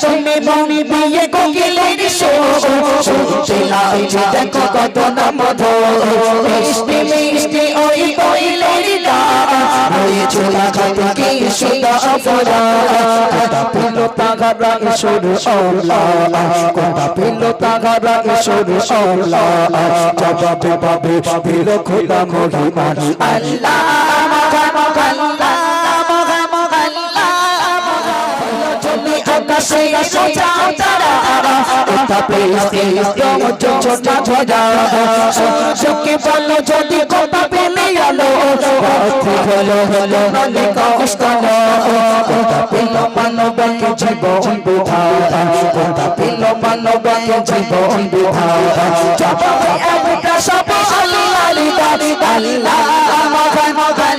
তুমি মনি বিয়ে কোকিলের লাগছে দেখো কত না মধু মিষ্টি মিষ্টি ওই কোকিলের গান রয়েছে লাগাতে কি সুদা অপরা। কোথা পেল ঈশ্বর আল্লাহ কোথা পেল তাগারা ঈশ্বর আল্লাহ জবাবে পাবে পেল খোদা মহিমান আল্লাহ। রং ছোট ছোটা সুখে বলল যদি কথা পেলে আলো হলো হলো মানে কষ্ট কথা পেল মানবকে জীবন বিধান কথা পেল মানবকে জীবন বিধান একটা সব আল্লাহ আল্লাহ মগান মগান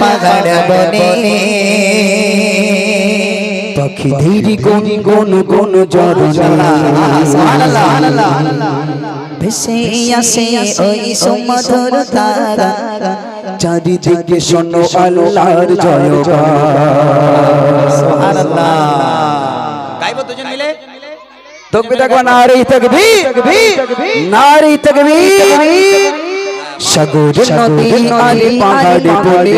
পাগড় বনে পাখি ধীরে গুন গুন গুন জরনা ভেসে আসে ওই সুমধুর তারা। চারিদিকে শোনো আল্লাহর জয়গান গাইব দুজন মিলে? তকবীর দেখো নারী তকবীর। নারী তকবীর। সাগর নদী আলি পাহাড়ে পড়ে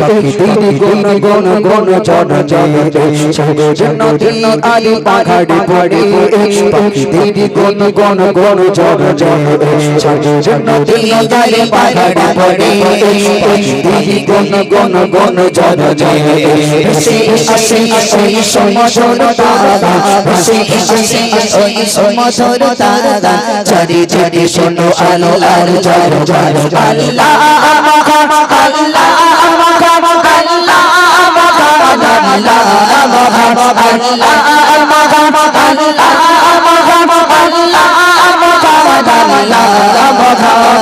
পাখি দিদি গুন গুন গুন ঝড় যায় সাগর নদী আলি পাহাড়ে পড়ে পাখি দিদি গুন গুন গুন ঝড় যায় সাগর নদী আলি পাহাড়ে পড়ে পাখি দিদি গুন গুন গুন ঝড় যায় সে আসে ওই সমঝোর তারা সে আসে ওই সমঝোর তারা চারিদিকে শোনো আলো আর জয় আল্লাহ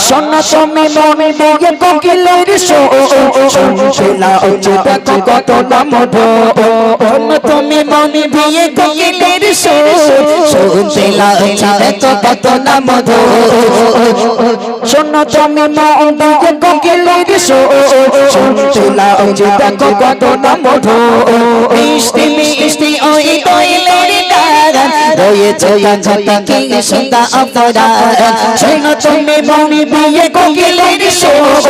সোনা তুমি মনে দিয়ে কোকিলের শুনছিলা উচিত দেখো কত না মধু সোনা তুমি মনে দিয়ে কোকিলের শুনছিলা উচিত দেখো কত না মধু সোনা তুমি মনে দিয়ে কোকিলের শুনছিলা উচিত দেখো কত মধু। মিষ্টি মিষ্টি, ওই গান রয়েছে কাছে কি সুন্দর অপরাধ। শোনো তুমি মনে বিয়ে কোকিলের শুনছিলা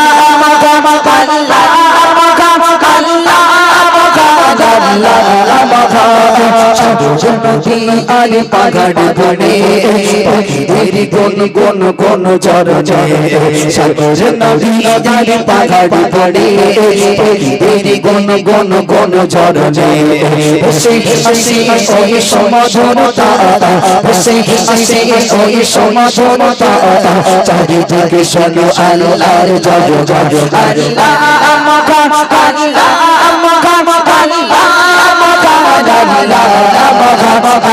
নদী আলি পাহাড় বনে পাখিদের গন গন গন যায় সাগর নদী আলি পাহাড় বনে পাখিদের গন গন গন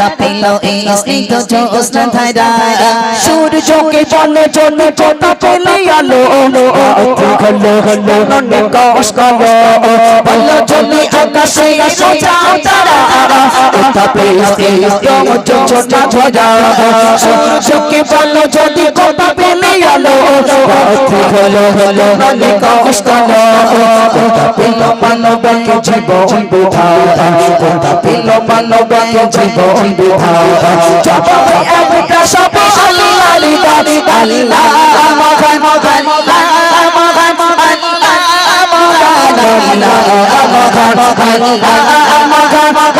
দেখা পেল, এই স্নিগ্ধ জ্যোৎস্না ধারা সূর্যকে জলে জলে কথা পেল আলো হলো হলো কষ্ট বল জলে আকাশে সোজা তারা। কথা পেল, এই স্নিগ্ধ জ্যোৎস্না ধারা সূর্যকে বল, যদি কথা পেল আলো রাত্রি হলো হলো কষ কালো এটা পেল মানবকে জীবন বিধাতা এটা পেল মানবকে জীবন বিধাতা জবাবে একটা সব আল্লাহ আল্লাহ আল্লাহ মগান মগান মগান মগান মগান মগান মগান মগান মগান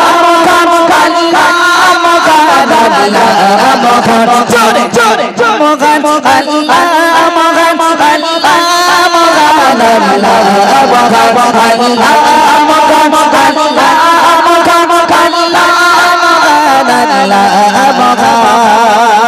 la la la la